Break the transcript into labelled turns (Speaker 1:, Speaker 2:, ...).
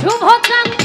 Speaker 1: Shubho Chand